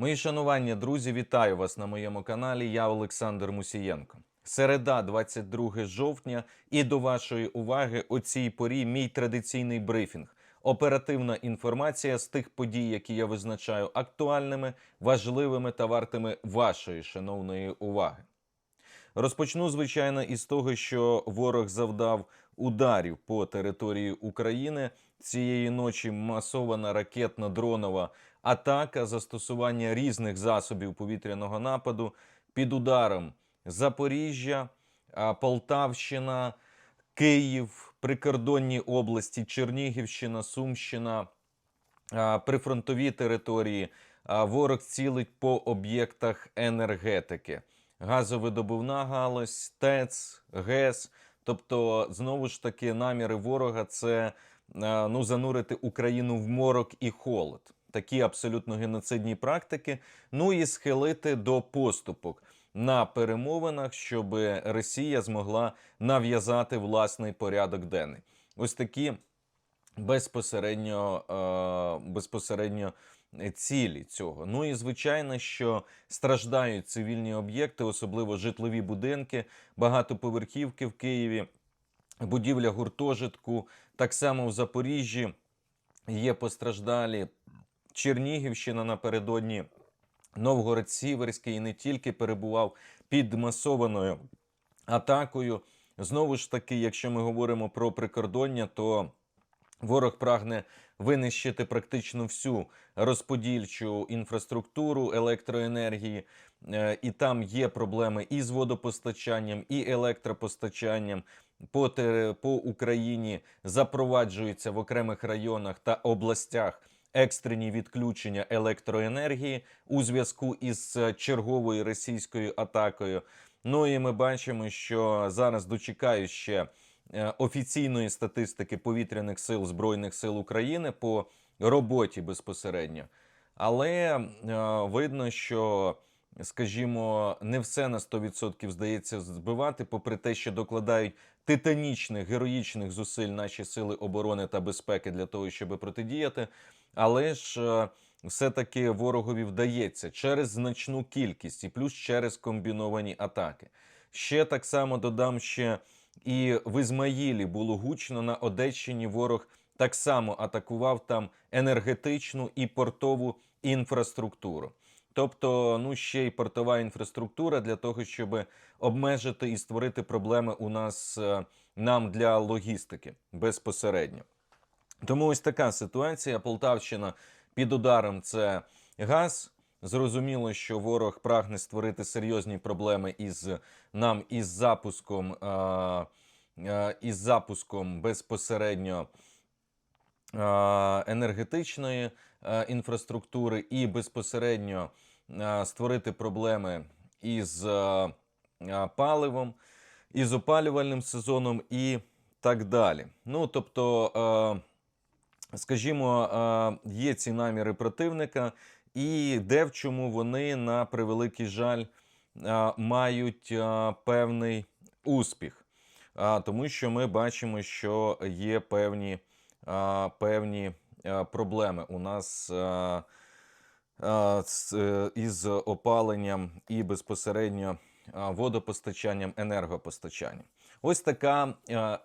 Мої шанування, друзі, вітаю вас на моєму каналі. Я Олександр Мусієнко. Середа, 22 жовтня, і до вашої уваги о цій порі мій традиційний брифінг. Оперативна інформація з тих подій, які я визначаю актуальними, важливими та вартими вашої шановної уваги. Розпочну, звичайно, із того, що ворог завдав ударів по території України. Цієї ночі масована ракетно-дронова атака, застосування різних засобів повітряного нападу під ударом Запоріжжя, Полтавщина, Київ, прикордонні області, Чернігівщина, Сумщина, прифронтові території. Ворог цілить по об'єктах енергетики. Газовидобувна галузь, ТЕЦ, ГЕС. Тобто, знову ж таки, наміри ворога це ну, занурити Україну в морок і холод. Такі абсолютно геноцидні практики. Ну і схилити до поступок на перемовинах, щоб Росія змогла нав'язати власний порядок денний. Ось такі безпосередньо, е, безпосередньо цілі цього. Ну і звичайно, що страждають цивільні об'єкти, особливо житлові будинки, багатоповерхівки в Києві, будівля гуртожитку. Так само в Запоріжжі є постраждалі. Чернігівщина напередодні Новгород Сіверський і не тільки перебував під масованою атакою. Знову ж таки, якщо ми говоримо про прикордоння, то ворог прагне винищити практично всю розподільчу інфраструктуру електроенергії, Е, і там є проблеми і з водопостачанням, і електропостачанням. По, по Україні запроваджуються в окремих районах та областях екстрені відключення електроенергії у зв'язку із е, черговою російською атакою. Ну і ми бачимо, що зараз дочекаю ще е, офіційної статистики повітряних сил Збройних сил України по роботі безпосередньо. Але е, видно, що, скажімо, не все на 100% здається збивати, попри те, що докладають титанічних героїчних зусиль наші сили оборони та безпеки для того, щоб протидіяти. Але ж е, все-таки ворогові вдається через значну кількість і плюс через комбіновані атаки. Ще так само додам ще і в Ізмаїлі було гучно на Одещині. Ворог так само атакував там енергетичну і портову інфраструктуру. Тобто, ну ще й портова інфраструктура для того, щоб обмежити і створити проблеми у нас е, нам для логістики безпосередньо. Тому ось така ситуація. Полтавщина під ударом це газ. Зрозуміло, що ворог прагне створити серйозні проблеми із нам із запуском, е, е, із запуском безпосередньо енергетичної е, інфраструктури і безпосередньо е, створити проблеми із е, е, паливом, із опалювальним сезоном і так далі. Ну тобто. Е, скажімо, е, є ці наміри противника, і де в чому вони на превеликий жаль е, мають е, певний успіх. Тому що ми бачимо, що є певні, е, певні проблеми у нас. е, із опаленням і безпосередньо водопостачанням, енергопостачанням. Ось така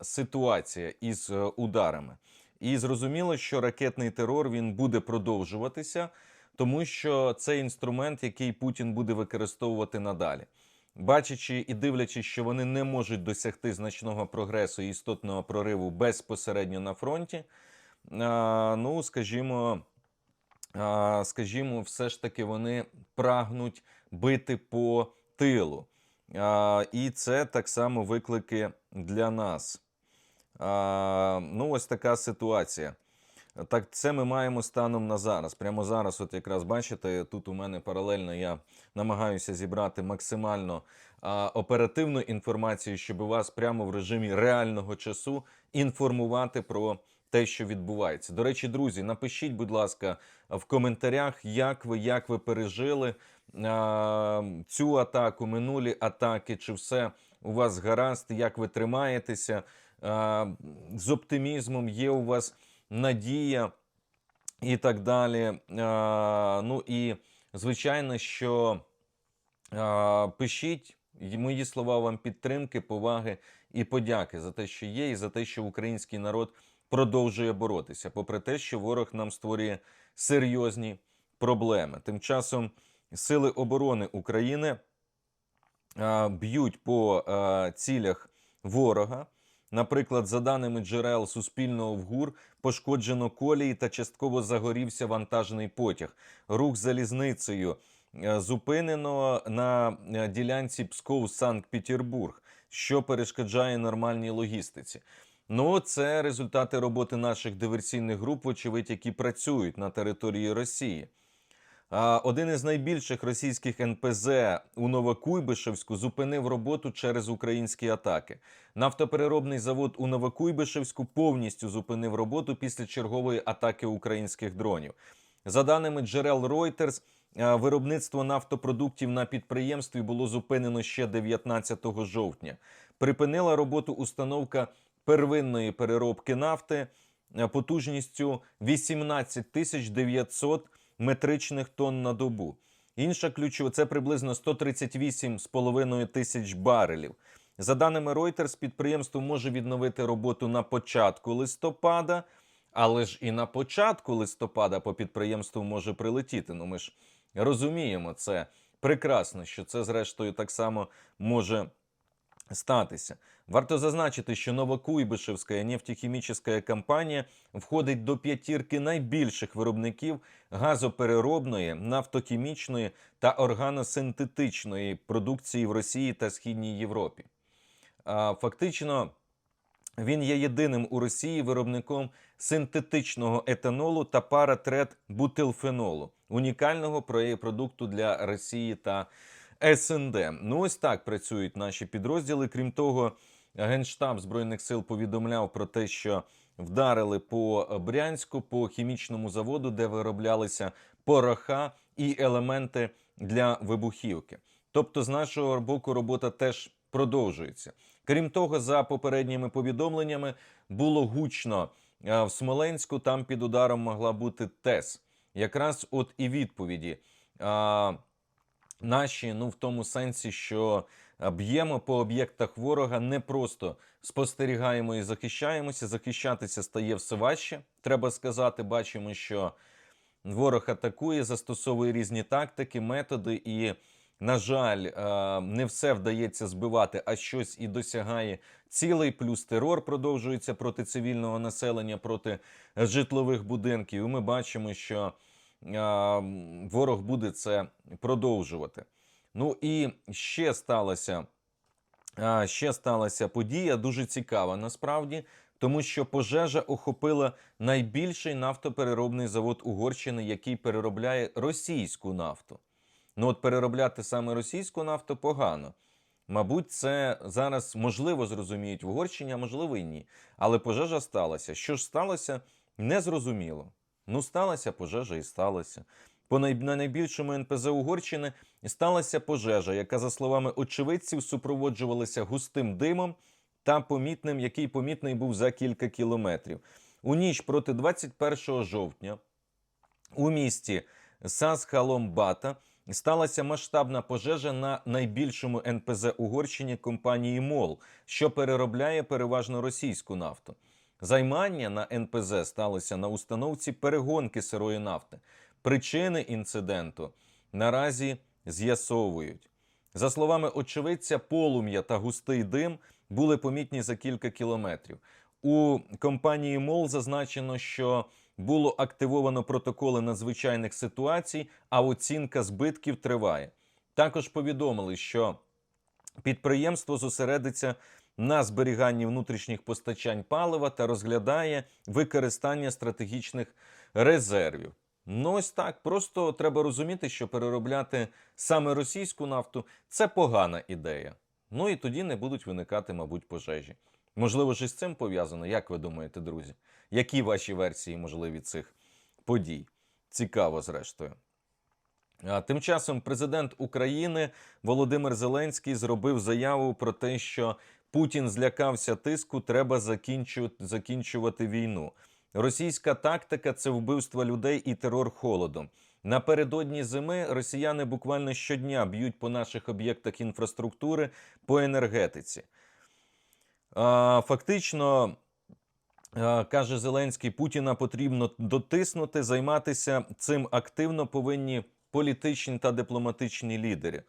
ситуація із е, ударами. І зрозуміло, що ракетний терор він буде продовжуватися, тому що це інструмент, який Путін буде використовувати надалі. Бачачи і дивлячись, що вони не можуть досягти значного прогресу і істотного прориву безпосередньо на фронті, ну скажімо, скажімо, все ж таки вони прагнуть бити по тилу. І це так само виклики для нас. Ну, ось така ситуація. Так, це ми маємо станом на зараз. Прямо зараз, от якраз бачите, тут у мене паралельно я намагаюся зібрати максимально а, оперативну інформацію, щоб вас прямо в режимі реального часу інформувати про те, що відбувається. До речі, друзі, напишіть, будь ласка, в коментарях, як ви, як ви пережили а, цю атаку, минулі атаки, чи все у вас гаразд, як ви тримаєтеся. А, з оптимізмом є у вас надія і так далі. Ну і звичайно, що пишіть мої слова вам підтримки, поваги і подяки за те, що є, і за те, що український народ продовжує боротися, попри те, що ворог нам створює серйозні проблеми. Тим часом сили оборони України б'ють по цілях ворога. Наприклад, за даними джерел Суспільного в ГУР, пошкоджено колії та частково загорівся вантажний потяг. Рух залізницею е, зупинено на е, ділянці Псков-Санкт-Петербург, що перешкоджає нормальній логістиці. Ну, це результати роботи наших диверсійних груп, вочевидь, які працюють на території Росії. Один із найбільших російських НПЗ у Новокуйбишевську зупинив роботу через українські атаки. Нафтопереробний завод у Новокуйбишевську повністю зупинив роботу після чергової атаки українських дронів. За даними джерел Reuters, виробництво нафтопродуктів на підприємстві було зупинено ще 19 жовтня. Припинила роботу установка первинної переробки нафти потужністю 18 тисяч 900 метричних тонн на добу. Інша ключова це приблизно 138,5 тисяч барелів. За даними Reuters, підприємство може відновити роботу на початку листопада, але ж і на початку листопада по підприємству може прилетіти. Ну ми ж розуміємо це прекрасно, що це зрештою так само може статися. Варто зазначити, що Новокуйбишевська нефтехімічна компанія входить до п'ятірки найбільших виробників газопереробної, нафтохімічної та органосинтетичної продукції в Росії та Східній Європі. Фактично, він є єдиним у Росії виробником синтетичного етанолу та паратрет бутилфенолу, унікального продукту для Росії та СНД. Ну ось так працюють наші підрозділи. Крім того, Генштаб Збройних сил повідомляв про те, що вдарили по Брянську, по хімічному заводу, де вироблялися пороха і елементи для вибухівки. Тобто, з нашого боку, робота теж продовжується. Крім того, за попередніми повідомленнями було гучно е, в Смоленську. Там під ударом могла бути ТЕС. Якраз от і відповіді. Наші, ну в тому сенсі, що б'ємо по об'єктах ворога, не просто спостерігаємо і захищаємося. Захищатися стає все важче. Треба сказати, бачимо, що ворог атакує, застосовує різні тактики, методи, і, на жаль, не все вдається збивати, а щось і досягає цілий. Плюс терор продовжується проти цивільного населення, проти житлових будинків. І ми бачимо, що ворог буде це продовжувати. Ну і ще сталося, ще сталася подія дуже цікава насправді, тому що пожежа охопила найбільший нафтопереробний завод Угорщини, який переробляє російську нафту. Ну от переробляти саме російську нафту погано. Мабуть, це зараз можливо зрозуміють в Угорщині, а можливо і ні. Але пожежа сталася. Що ж сталося, незрозуміло. Ну, сталася пожежа і сталася. По на найбільшому НПЗ Угорщини сталася пожежа, яка, за словами очевидців, супроводжувалася густим димом та помітним, який помітний був за кілька кілометрів. У ніч проти 21 жовтня у місті Сасхаломбата сталася масштабна пожежа на найбільшому НПЗ Угорщині компанії МОЛ, що переробляє переважно російську нафту. Займання на НПЗ сталося на установці перегонки сирої нафти. Причини інциденту наразі з'ясовують. За словами очевидця, полум'я та густий дим були помітні за кілька кілометрів. У компанії МОЛ зазначено, що було активовано протоколи надзвичайних ситуацій, а оцінка збитків триває. Також повідомили, що підприємство зосередиться на зберіганні внутрішніх постачань палива та розглядає використання стратегічних резервів. Ну ось так. Просто треба розуміти, що переробляти саме російську нафту це погана ідея. Ну і тоді не будуть виникати, мабуть, пожежі. Можливо, ж із цим пов'язано, як ви думаєте, друзі? Які ваші версії можливі цих подій? Цікаво, зрештою. А Тим часом президент України Володимир Зеленський зробив заяву про те, що Путін злякався тиску, треба закінчувати, війну. Російська тактика це вбивство людей і терор холодом. Напередодні зими росіяни буквально щодня б'ють по наших об'єктах інфраструктури по енергетиці. Фактично, каже Зеленський, Путіна потрібно дотиснути, займатися цим активно повинні політичні та дипломатичні лідери.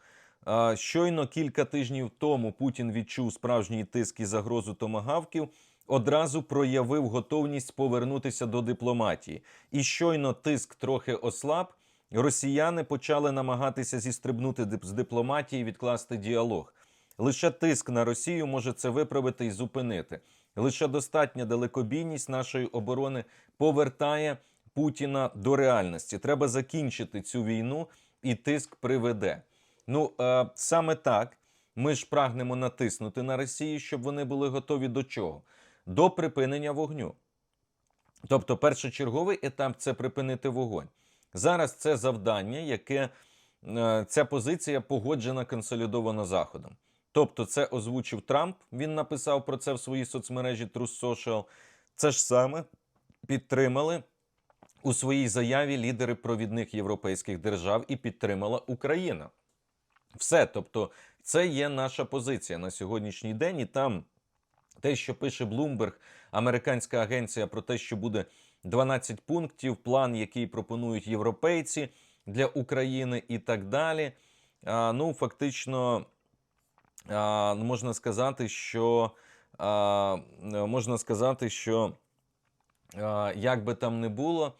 Щойно кілька тижнів тому Путін відчув справжній тиск і загрозу томагавків, одразу проявив готовність повернутися до дипломатії. І щойно тиск трохи ослаб, росіяни почали намагатися зістрибнути з дипломатії, відкласти діалог. Лише тиск на Росію може це виправити і зупинити. Лише достатня далекобійність нашої оборони повертає Путіна до реальності. Треба закінчити цю війну, і тиск приведе. Ну е, саме так ми ж прагнемо натиснути на Росію, щоб вони були готові до чого? До припинення вогню. Тобто, першочерговий етап це припинити вогонь. Зараз це завдання, яке е, ця позиція погоджена консолідовано Заходом. Тобто, це озвучив Трамп. Він написав про це в своїй соцмережі Truth Social. Це ж саме підтримали у своїй заяві лідери провідних європейських держав і підтримала Україна. Все, тобто, це є наша позиція на сьогоднішній день, і там те, що пише Bloomberg, американська агенція про те, що буде 12 пунктів, план, який пропонують європейці для України і так далі. А, ну, фактично, а, можна сказати, що а, можна сказати, що а, як би там не було,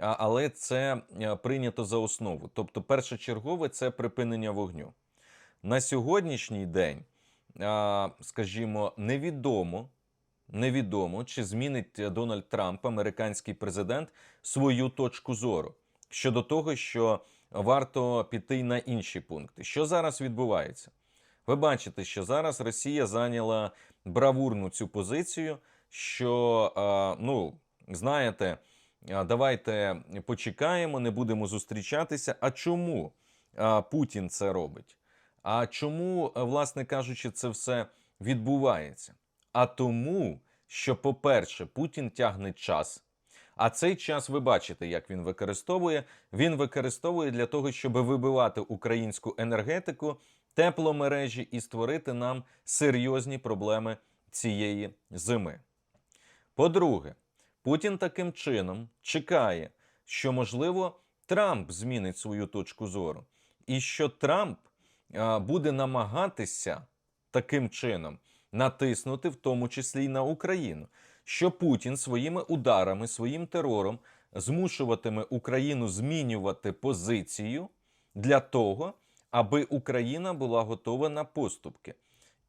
але це прийнято за основу. Тобто, першочергове це припинення вогню. На сьогоднішній день, скажімо, невідомо, невідомо, чи змінить Дональд Трамп, американський президент, свою точку зору щодо того, що варто піти на інші пункти. Що зараз відбувається? Ви бачите, що зараз Росія зайняла бравурну цю позицію, що, ну, знаєте, давайте почекаємо, не будемо зустрічатися. А чому Путін це робить? А чому, е, власне кажучи, це все відбувається? А тому, що, по-перше, Путін тягне час. А цей час ви бачите, як він використовує. Він використовує для того, щоб вибивати українську енергетику, тепломережі і створити нам серйозні проблеми цієї зими. По-друге, Путін таким чином чекає, що, можливо, Трамп змінить свою точку зору, і що Трамп а, буде намагатися таким чином натиснути, в тому числі й на Україну, що Путін своїми ударами, своїм терором змушуватиме Україну змінювати позицію для того, аби Україна була готова на поступки.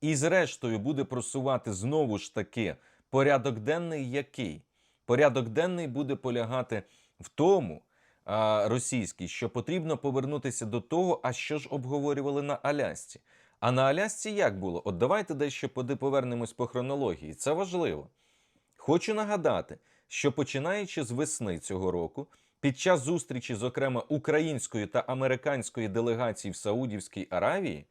І, зрештою, буде просувати знову ж таки порядок денний, який порядок денний буде полягати в тому, російський, що потрібно повернутися до того, а що ж обговорювали на Алясці. А на Алясці як було? От давайте дещо повернемось по хронології. Це важливо. Хочу нагадати, що починаючи з весни цього року, під час зустрічі, зокрема української та американської делегацій в Саудівській Аравії,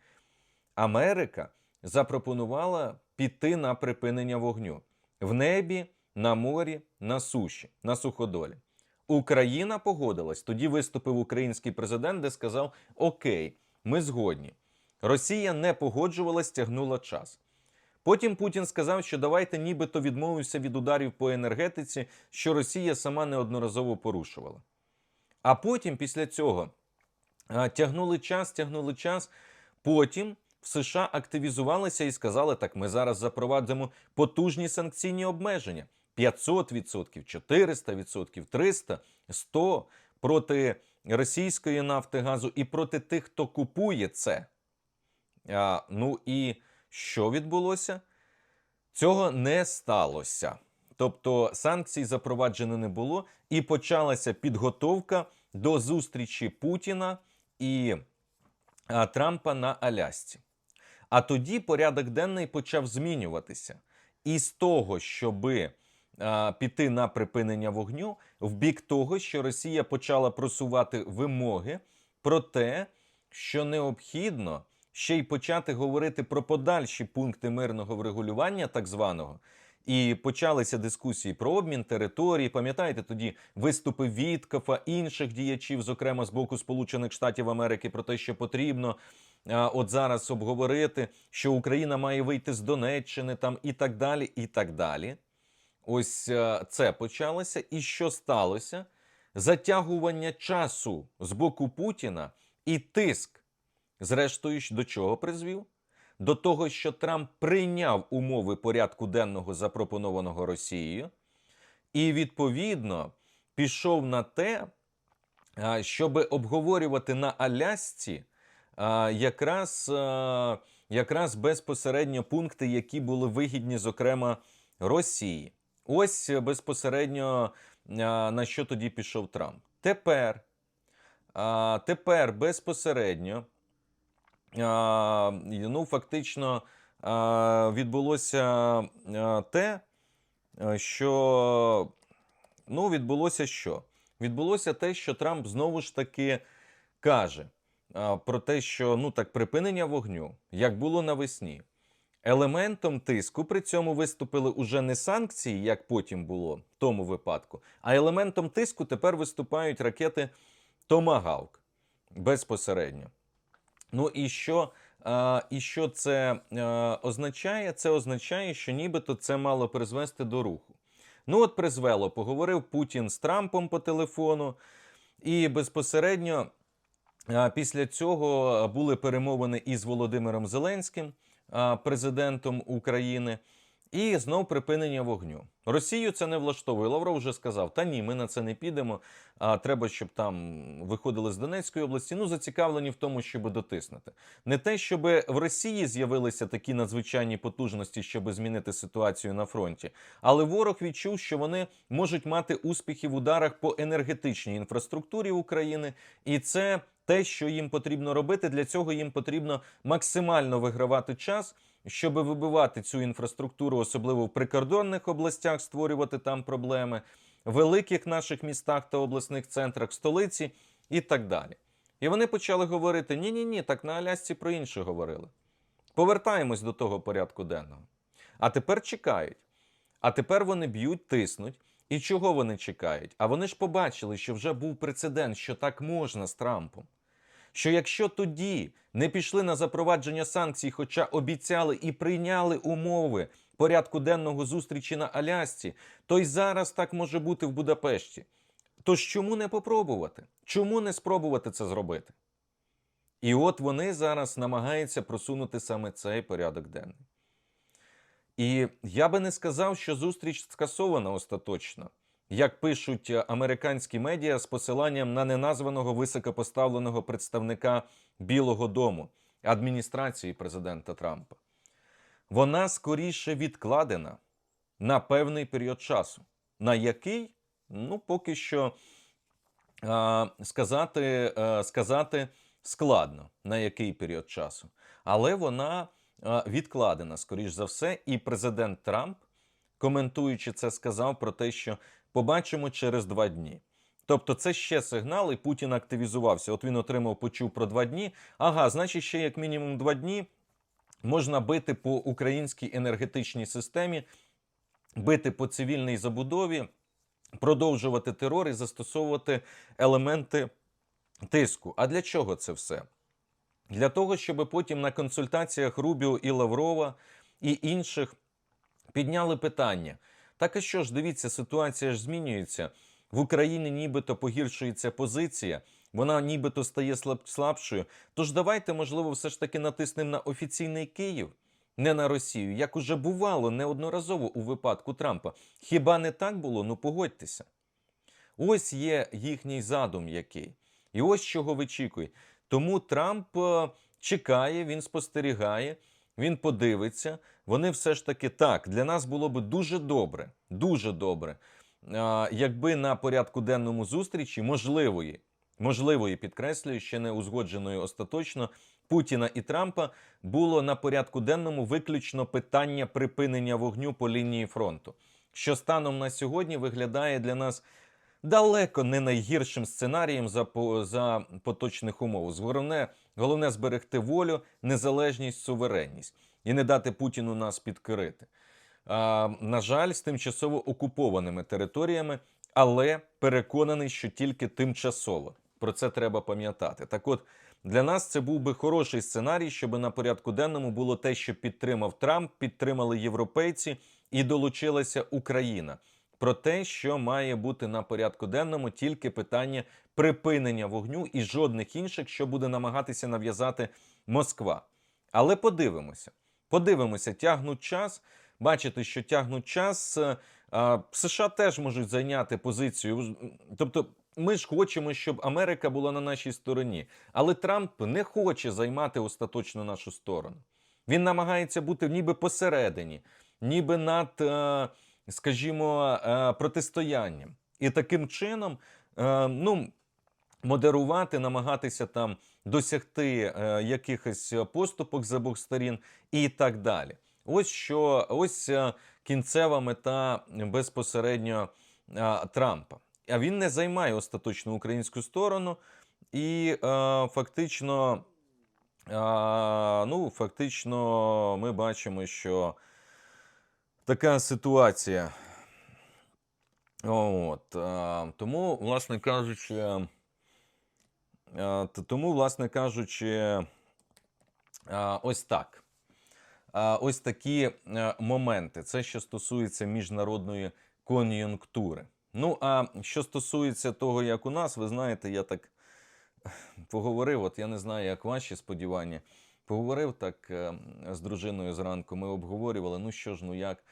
Америка запропонувала піти на припинення вогню в небі, на морі, на суші, на суходолі. Україна погодилась. Тоді виступив український президент, де сказав: Окей, ми згодні. Росія не погоджувалась, тягнула час. Потім Путін сказав, що давайте нібито відмовився від ударів по енергетиці, що Росія сама неодноразово порушувала. А потім, після цього, тягнули час, тягнули час. Потім в США активізувалися і сказали: так, ми зараз запровадимо потужні санкційні обмеження: 500%, 400%, 300%, 100% проти російської нафти газу і проти тих, хто купує це. А, ну і що відбулося? Цього не сталося. Тобто санкцій запроваджено не було, і почалася підготовка до зустрічі Путіна і а, Трампа на Алясці. А тоді порядок денний почав змінюватися. І з того, щоби піти на припинення вогню, в бік того, що Росія почала просувати вимоги про те, що необхідно ще й почати говорити про подальші пункти мирного врегулювання, так званого, І почалися дискусії про обмін територій. Пам'ятаєте, тоді виступи Віткафа, інших діячів, зокрема з боку Сполучених Штатів Америки, про те, що потрібно а, от зараз обговорити, що Україна має вийти з Донеччини там і так далі, і так далі. Ось е, це почалося. І що сталося? Затягування часу з боку Путіна і тиск, зрештою, до чого призвів? До того, що Трамп прийняв умови порядку денного, запропонованого Росією, і відповідно пішов на те, щоб обговорювати на Алясці якраз, якраз безпосередньо пункти, які були вигідні, зокрема, Росії. Ось е, безпосередньо на що тоді пішов Трамп. Тепер, тепер безпосередньо, ну, фактично відбулося те, що ну, відбулося що? Відбулося те, що Трамп знову ж таки каже про те, що ну так припинення вогню, як було навесні. Елементом тиску при цьому виступили уже не санкції, як потім було в тому випадку, а елементом тиску тепер виступають ракети Томагавк безпосередньо. Ну і що, а, і що це а, означає? Це означає, що нібито це мало призвести до руху. Ну, от призвело, поговорив Путін з Трампом по телефону, і безпосередньо а, після цього були перемовини із Володимиром Зеленським, президентом України. І знов припинення вогню. Росію це не влаштовує. Лавров вже сказав: та ні, ми на це не підемо. А треба, щоб там виходили з Донецької області. Ну зацікавлені в тому, щоб дотиснути. Не те, щоб в Росії з'явилися такі надзвичайні потужності, щоб змінити ситуацію на фронті, але ворог відчув, що вони можуть мати успіхи в ударах по енергетичній інфраструктурі України, і це те, що їм потрібно робити. Для цього їм потрібно максимально вигравати час щоб вибивати цю інфраструктуру, особливо в прикордонних областях, створювати там проблеми, великих наших містах та обласних центрах, столиці і так далі. І вони почали говорити: ні, ні, ні, так на Алясці про інше говорили. Повертаємось до того порядку денного. А тепер чекають. А тепер вони б'ють, тиснуть. І чого вони чекають? А вони ж побачили, що вже був прецедент, що так можна з Трампом що якщо тоді не пішли на запровадження санкцій, хоча обіцяли і прийняли умови порядку денного зустрічі на Алясці, то й зараз так може бути в Будапешті. Тож чому не попробувати? Чому не спробувати це зробити? І от вони зараз намагаються просунути саме цей порядок денний. І я би не сказав, що зустріч скасована остаточно як пишуть е, американські медіа з посиланням на неназваного високопоставленого представника Білого Дому адміністрації президента Трампа. Вона скоріше відкладена на певний період часу, на який, ну, поки що а, сказати, а, сказати складно, на який період часу. Але вона а, відкладена, скоріш за все, і президент Трамп, коментуючи це, сказав про те, що побачимо через два дні. Тобто це ще сигнал, і Путін активізувався. От він отримав, почув про два дні. Ага, значить, ще як мінімум два дні можна бити по українській енергетичній системі, бити по цивільній забудові, продовжувати терор і застосовувати елементи тиску. А для чого це все? Для того, щоб потім на консультаціях Рубіо і Лаврова і інших підняли питання. Так і що ж, дивіться, ситуація ж змінюється. В Україні нібито погіршується позиція, вона нібито стає слаб слабшою. Тож давайте, можливо, все ж таки натиснемо на офіційний Київ, не на Росію, як уже бувало неодноразово у випадку Трампа. Хіба не так було? Ну погодьтеся. Ось є їхній задум який. І ось чого вичікує. Тому Трамп е, чекає, він спостерігає він подивиться. Вони все ж таки так для нас було б дуже добре, дуже добре, якби на порядку денному зустрічі можливої, можливої підкреслюю, ще не узгодженої остаточно Путіна і Трампа було на порядку денному виключно питання припинення вогню по лінії фронту, що станом на сьогодні виглядає для нас. Далеко не найгіршим сценарієм за за поточних умов. Головне, головне зберегти волю, незалежність, суверенність і не дати Путіну нас підкорити. на жаль, з тимчасово окупованими територіями, але переконаний, що тільки тимчасово. Про це треба пам'ятати. Так от, для нас це був би хороший сценарій, щоб на порядку денному було те, що підтримав Трамп, підтримали європейці і долучилася Україна. Про те, що має бути на порядку денному, тільки питання припинення вогню і жодних інших, що буде намагатися нав'язати Москва. Але подивимося. Подивимося, тягнуть час. Бачите, що тягнуть час. е, США теж можуть зайняти позицію. Тобто, ми ж хочемо, щоб Америка була на нашій стороні. Але Трамп не хоче займати остаточно нашу сторону. Він намагається бути ніби посередині, ніби над, е, скажімо, е, протистоянням. І таким чином, ну, модерувати, намагатися там досягти е, якихось поступок з обох сторін і так далі. Ось що ось е, кінцева мета безпосередньо е, Трампа. А він не займає остаточно українську сторону, і е, фактично, е, ну, фактично, ми бачимо, що така ситуація. От, е, тому, власне кажучи, е, тому, власне кажучи, е, ось так. Ось такі е, моменти. Це що стосується міжнародної кон'юнктури. Ну, а що стосується того, як у нас, ви знаєте, я так поговорив, от я не знаю, як ваші сподівання. Поговорив так е, з дружиною зранку, ми обговорювали, ну що ж, ну як.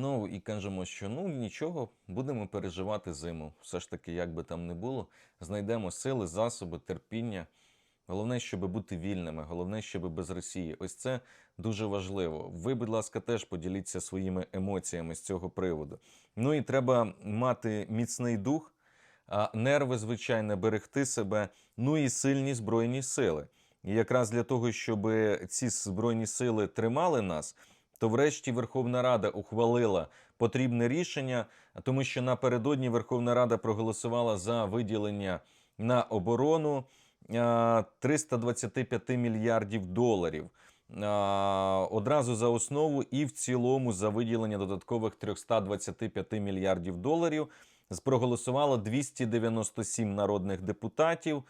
Ну і кажемо, що ну нічого, будемо переживати зиму. Все ж таки, як би там не було, знайдемо сили, засоби, терпіння. Головне, щоб бути вільними, головне, щоб без Росії. Ось це дуже важливо. Ви, будь ласка, теж поділіться своїми емоціями з цього приводу. Ну і треба мати міцний дух, нерви, звичайно, берегти себе, ну і сильні збройні сили. І якраз для того, щоб ці збройні сили тримали нас, то врешті Верховна Рада ухвалила потрібне рішення, тому що напередодні Верховна Рада проголосувала за виділення на оборону 325 мільярдів доларів. Одразу за основу і в цілому за виділення додаткових 325 мільярдів доларів проголосувало 297 народних депутатів.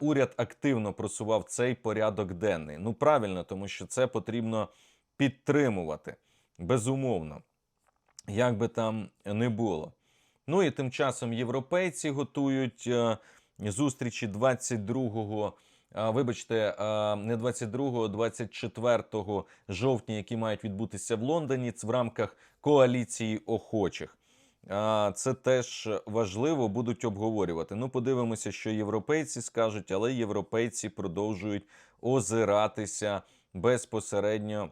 Уряд активно просував цей порядок денний. Ну правильно, тому що це потрібно підтримувати. Безумовно, як би там не було. Ну і тим часом європейці готують е, зустрічі 22-го, вибачте, а, не 22-го, 24 жовтня, які мають відбутися в Лондоні в рамках коаліції охочих. Це теж важливо, будуть обговорювати. Ну, подивимося, що європейці скажуть, але європейці продовжують озиратися безпосередньо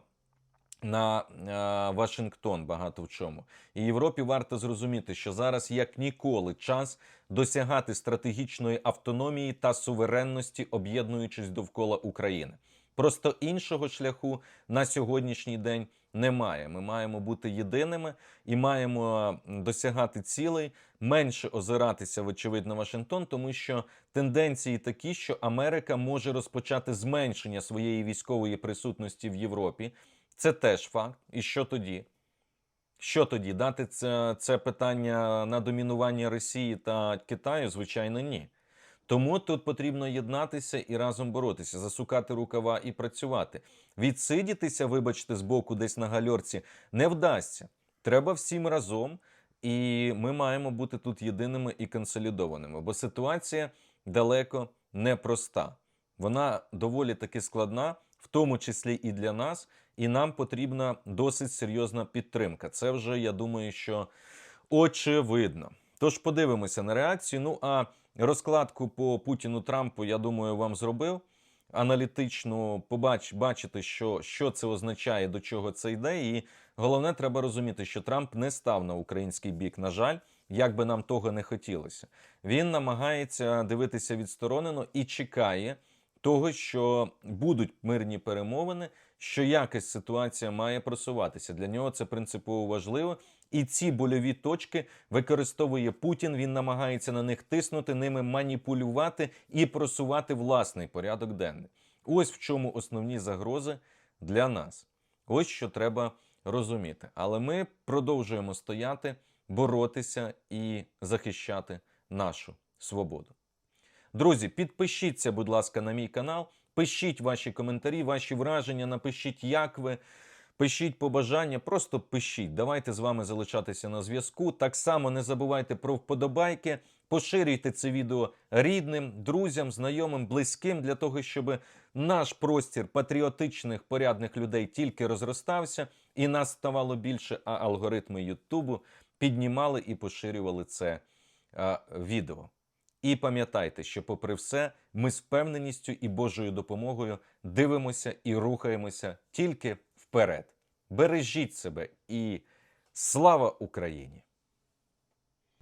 на е, Вашингтон багато в чому. І Європі варто зрозуміти, що зараз як ніколи час досягати стратегічної автономії та суверенності, об'єднуючись довкола України. Просто іншого шляху на сьогоднішній день немає. Ми маємо бути єдиними і маємо досягати цілей, менше озиратися, вочевидь, на Вашингтон, тому що тенденції такі, що Америка може розпочати зменшення своєї військової присутності в Європі. Це теж факт. І що тоді? Що тоді? Дати це, це питання на домінування Росії та Китаю? Звичайно, ні. Тому тут потрібно єднатися і разом боротися, засукати рукава і працювати. Відсидітися, вибачте, з боку десь на гальорці не вдасться. Треба всім разом, і ми маємо бути тут єдиними і консолідованими, бо ситуація далеко не проста. Вона доволі таки складна, в тому числі і для нас, і нам потрібна досить серйозна підтримка. Це вже я думаю, що очевидно. Тож подивимося на реакцію. Ну а розкладку по Путіну Трампу, я думаю, вам зробив. Аналітично побач, бачити, що, що це означає, до чого це йде. І головне, треба розуміти, що Трамп не став на український бік. На жаль, як би нам того не хотілося. Він намагається дивитися відсторонено і чекає того, що будуть мирні перемовини, що якась ситуація має просуватися. Для нього це принципово важливо. І ці больові точки використовує Путін. Він намагається на них тиснути, ними маніпулювати і просувати власний порядок денний. Ось в чому основні загрози для нас. Ось що треба розуміти. Але ми продовжуємо стояти, боротися і захищати нашу свободу. Друзі, підпишіться, будь ласка, на мій канал. Пишіть ваші коментарі, ваші враження, напишіть, як ви. Пишіть побажання, просто пишіть. Давайте з вами залишатися на зв'язку. Так само не забувайте про вподобайки. Поширюйте це відео рідним, друзям, знайомим, близьким для того, щоб наш простір патріотичних порядних людей тільки розростався і нас ставало більше, а алгоритми Ютубу піднімали і поширювали це а, відео. І пам'ятайте, що, попри все, ми з впевненістю і Божою допомогою дивимося і рухаємося тільки вперед. Бережіть себе і слава Україні!